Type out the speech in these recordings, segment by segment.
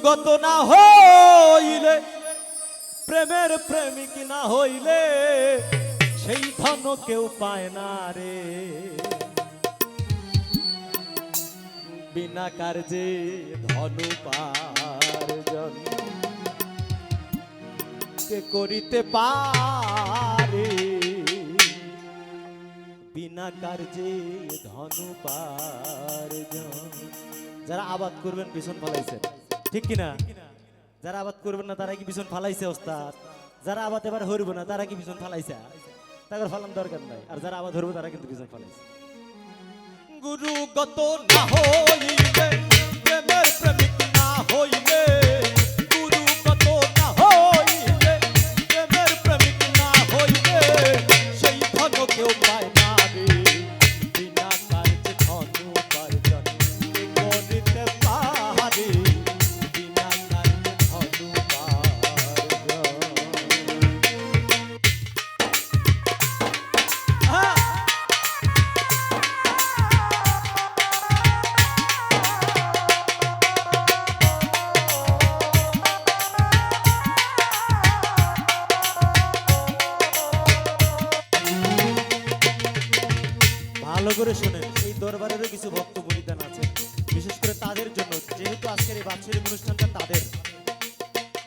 গুরুগত না হইলে, প্রেমের প্রেমিক না হইলে সেই ধন কেউ পায় না রে। বিনা কার্যে ধনু পার্জন কে করিতে পারে? বিনা কার্যে ধনু পার্জন যারা আবাদ করবেন, পিছন ফালাইছেন ঠিক কিনা? যারা আবাদ করবেন না, তারা কি ভীষণ ফালাইছে, ওস্তাদ? যারা আবাদ এবার হরিব না, তারা কি ভীষণ ফালাইছে? তাদের ফালান দরকার নাই। আর যারা আবাদ হরবে, তারা কিন্তু ভীষণ ফালাইছে। গুরু গত না হইলে ভালো করে শোনেন, এই দরবারেরও কিছু ভক্ত বলিদান আছে। বিশেষ করে তাদের জন্য, যেহেতু আজকের এই বাৎসরিক অনুষ্ঠানটা তাদের।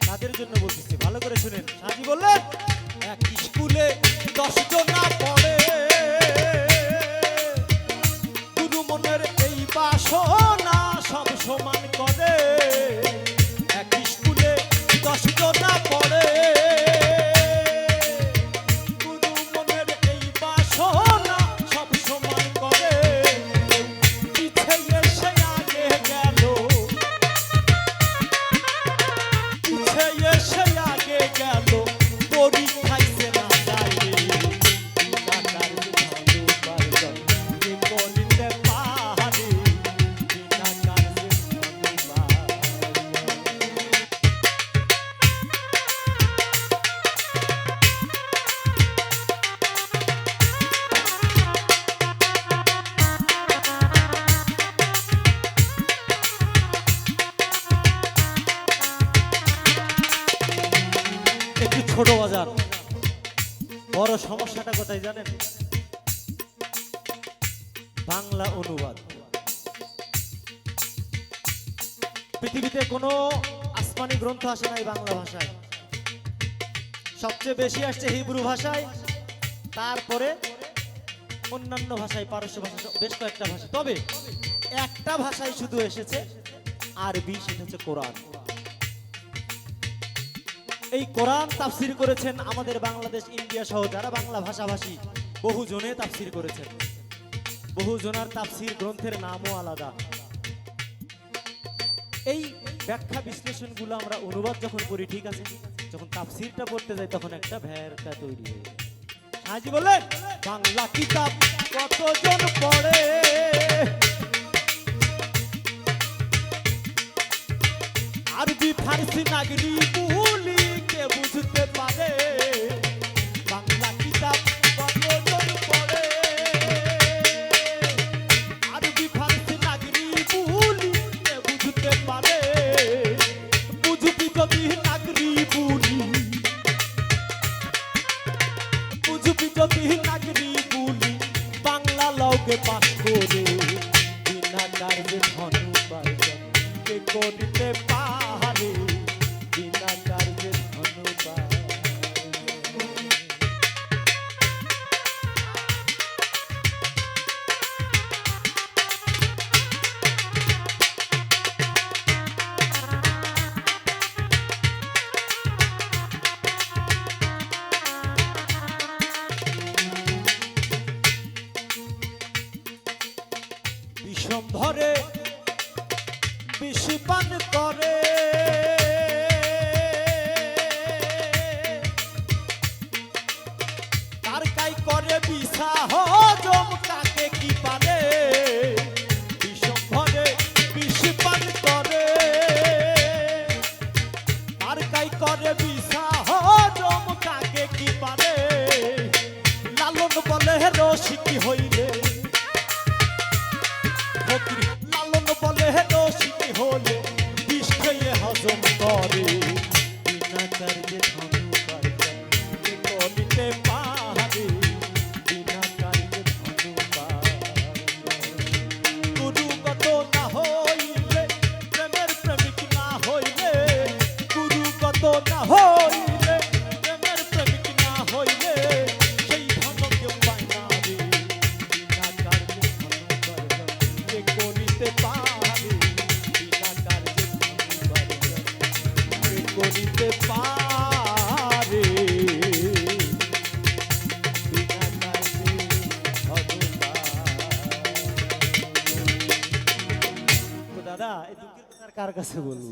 তাদের জন্য বলতেছি, ভালো করে শুনেন। সাজি বললেন? এক স্কুলে দশ একটু ছোট বাজার? বড় সমস্যাটা কোথায় জানেন? বাংলা অনুবাদ। পৃথিবীতে কোনো আসমানি গ্রন্থ আসে নাই বাংলা ভাষায়। সবচেয়ে বেশি আসছে হিব্রু ভাষায়, তারপরে অন্যান্য ভাষায়, পারস্য ভাষা বেশ কয়েকটা ভাষা তবে একটা ভাষায় শুধু এসেছে আরবি, সেটা হচ্ছে কোরআন। এই কোরআন তাফসির করেছেন আমাদের বাংলাদেশ, ইন্ডিয়া সহ যারা বাংলা ভাষাভাষী বহু জনে তাফসির করেছেন। বহু জনার তাফসির গ্রন্থের নামও আলাদা। এই ব্যাখ্যা বিশ্লেষণগুলো আমরা অনুবাদ যখন করি, ঠিক আছে? যখন তাফসিরটা পড়তে যাই, তখন একটা ভ্যারটা তৈরি হয়ে। হাজি বললেন, বাংলা কিতাব কতজন পড়ে? আরবি, ফার্সি, নাগরি করিতে পারে বলে রসিকি হইলে? ফকির লালন বলে রসিকি হলে বিষ খেয়ে হজম করে। বিনা কার্যে কার কাছে বলব